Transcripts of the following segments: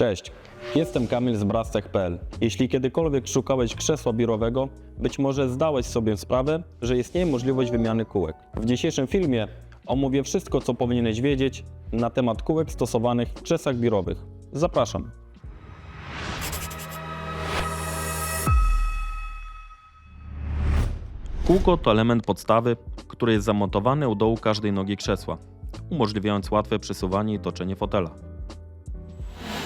Cześć, jestem Kamil z Brastech.pl. Jeśli kiedykolwiek szukałeś krzesła biurowego, być może zdałeś sobie sprawę, że istnieje możliwość wymiany kółek. W dzisiejszym filmie omówię wszystko, co powinieneś wiedzieć na temat kółek stosowanych w krzesłach biurowych. Zapraszam. Kółko to element podstawy, który jest zamontowany u dołu każdej nogi krzesła, umożliwiając łatwe przesuwanie i toczenie fotela.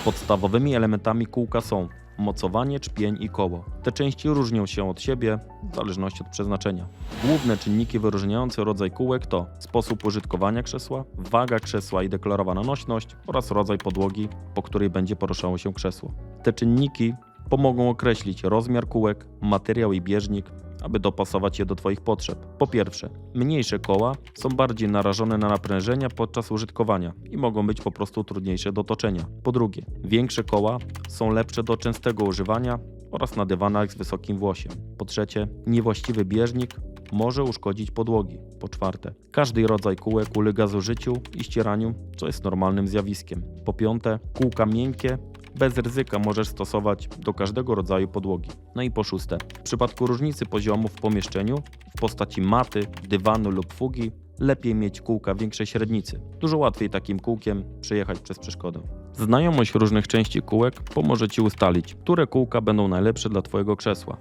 Podstawowymi elementami kółka są mocowanie, czpień i koło. Te części różnią się od siebie w zależności od przeznaczenia. Główne czynniki wyróżniające rodzaj kółek to sposób użytkowania krzesła, waga krzesła i deklarowana nośność oraz rodzaj podłogi, po której będzie poruszało się krzesło. Te czynniki pomogą określić rozmiar kółek, materiał i bieżnik, aby dopasować je do Twoich potrzeb. Po pierwsze, mniejsze koła są bardziej narażone na naprężenia podczas użytkowania i mogą być po prostu trudniejsze do toczenia. Po drugie, większe koła są lepsze do częstego używania oraz na dywanach z wysokim włosiem. Po trzecie, niewłaściwy bieżnik może uszkodzić podłogi. Po czwarte, każdy rodzaj kółek ulega zużyciu i ścieraniu, co jest normalnym zjawiskiem. Po piąte, kółka miękkie bez ryzyka możesz stosować do każdego rodzaju podłogi. No i po szóste, w przypadku różnicy poziomu w pomieszczeniu w postaci maty, dywanu lub fugi, lepiej mieć kółka większej średnicy. Dużo łatwiej takim kółkiem przejechać przez przeszkodę. Znajomość różnych części kółek pomoże Ci ustalić, które kółka będą najlepsze dla Twojego krzesła.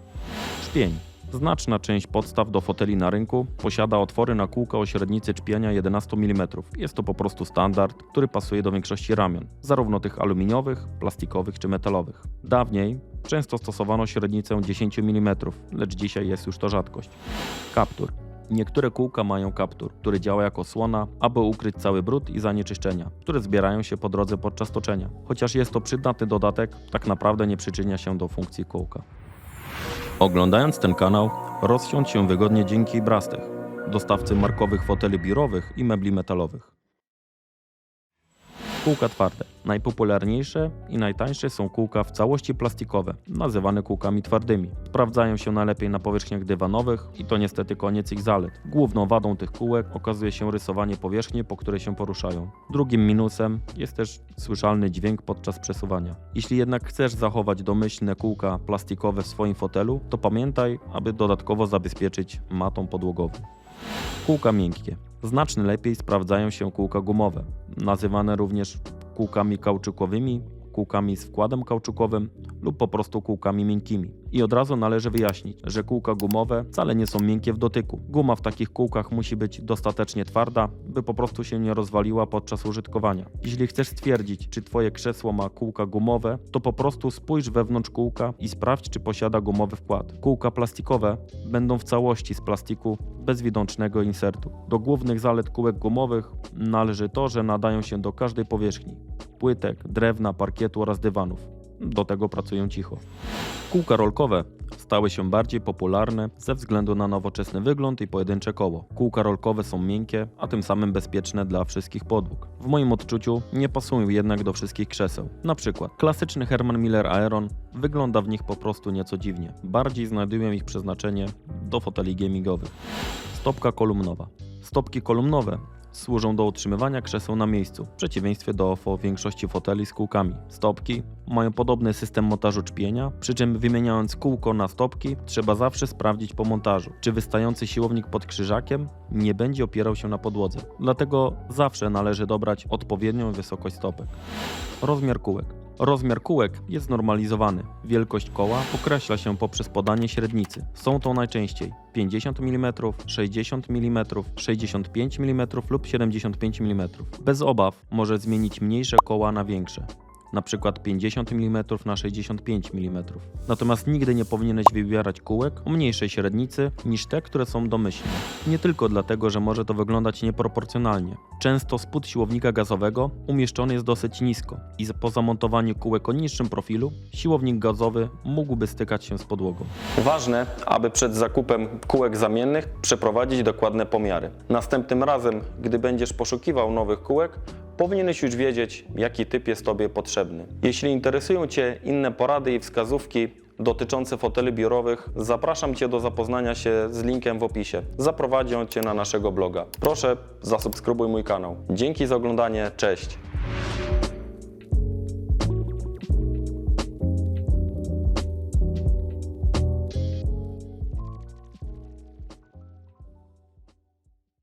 Szpień. Znaczna część podstaw do foteli na rynku posiada otwory na kółka o średnicy czpienia 11 mm. Jest to po prostu standard, który pasuje do większości ramion, zarówno tych aluminiowych, plastikowych czy metalowych. Dawniej często stosowano średnicę 10 mm, lecz dzisiaj jest już to rzadkość. Kaptur. Niektóre kółka mają kaptur, który działa jako słona, aby ukryć cały brud i zanieczyszczenia, które zbierają się po drodze podczas toczenia. Chociaż jest to przydatny dodatek, tak naprawdę nie przyczynia się do funkcji kółka. Oglądając ten kanał, rozsiądź się wygodnie dzięki Brastech, dostawcy markowych foteli biurowych i mebli metalowych. Kółka twarde. Najpopularniejsze i najtańsze są kółka w całości plastikowe, nazywane kółkami twardymi. Sprawdzają się najlepiej na powierzchniach dywanowych i to niestety koniec ich zalet. Główną wadą tych kółek okazuje się rysowanie powierzchni, po której się poruszają. Drugim minusem jest też słyszalny dźwięk podczas przesuwania. Jeśli jednak chcesz zachować domyślne kółka plastikowe w swoim fotelu, to pamiętaj, aby dodatkowo zabezpieczyć matą podłogową. Kółka miękkie. Znacznie lepiej sprawdzają się kółka gumowe, nazywane również kółkami kauczykowymi, kółkami z wkładem kauczukowym lub po prostu kółkami miękkimi. I od razu należy wyjaśnić, że kółka gumowe wcale nie są miękkie w dotyku. Guma w takich kółkach musi być dostatecznie twarda, by po prostu się nie rozwaliła podczas użytkowania. Jeśli chcesz stwierdzić, czy twoje krzesło ma kółka gumowe, to po prostu spójrz wewnątrz kółka i sprawdź, czy posiada gumowy wkład. Kółka plastikowe będą w całości z plastiku bez widocznego insertu. Do głównych zalet kółek gumowych należy to, że nadają się do każdej powierzchni płytek, drewna, parkietu oraz dywanów. Do tego pracują cicho. Kółka rolkowe stały się bardziej popularne ze względu na nowoczesny wygląd i pojedyncze koło. Kółka rolkowe są miękkie, a tym samym bezpieczne dla wszystkich podłóg. W moim odczuciu nie pasują jednak do wszystkich krzeseł. Na przykład klasyczny Herman Miller Aeron wygląda w nich po prostu nieco dziwnie. Bardziej znajdują ich przeznaczenie do foteli gamingowych. Stopka kolumnowa. Stopki kolumnowe służą do utrzymywania krzeseł na miejscu, w przeciwieństwie do większości foteli z kółkami. Stopki mają podobny system montażu czpienia, przy czym wymieniając kółko na stopki, trzeba zawsze sprawdzić po montażu, czy wystający siłownik pod krzyżakiem nie będzie opierał się na podłodze. Dlatego zawsze należy dobrać odpowiednią wysokość stopek. Rozmiar kółek. Rozmiar kółek jest normalizowany. Wielkość koła określa się poprzez podanie średnicy. Są to najczęściej 50 mm, 60 mm, 65 mm lub 75 mm. Bez obaw może zmienić mniejsze koła na większe. Na przykład 50 mm na 65 mm. Natomiast nigdy nie powinieneś wybierać kółek o mniejszej średnicy niż te, które są domyślne. Nie tylko dlatego, że może to wyglądać nieproporcjonalnie. Często spód siłownika gazowego umieszczony jest dosyć nisko i po zamontowaniu kółek o niższym profilu siłownik gazowy mógłby stykać się z podłogą. Ważne, aby przed zakupem kółek zamiennych przeprowadzić dokładne pomiary. Następnym razem, gdy będziesz poszukiwał nowych kółek, powinieneś już wiedzieć, jaki typ jest Tobie potrzebny. Jeśli interesują Cię inne porady i wskazówki dotyczące foteli biurowych, zapraszam Cię do zapoznania się z linkiem w opisie. Zaprowadzi on Cię na naszego bloga. Proszę, zasubskrybuj mój kanał. Dzięki za oglądanie, cześć!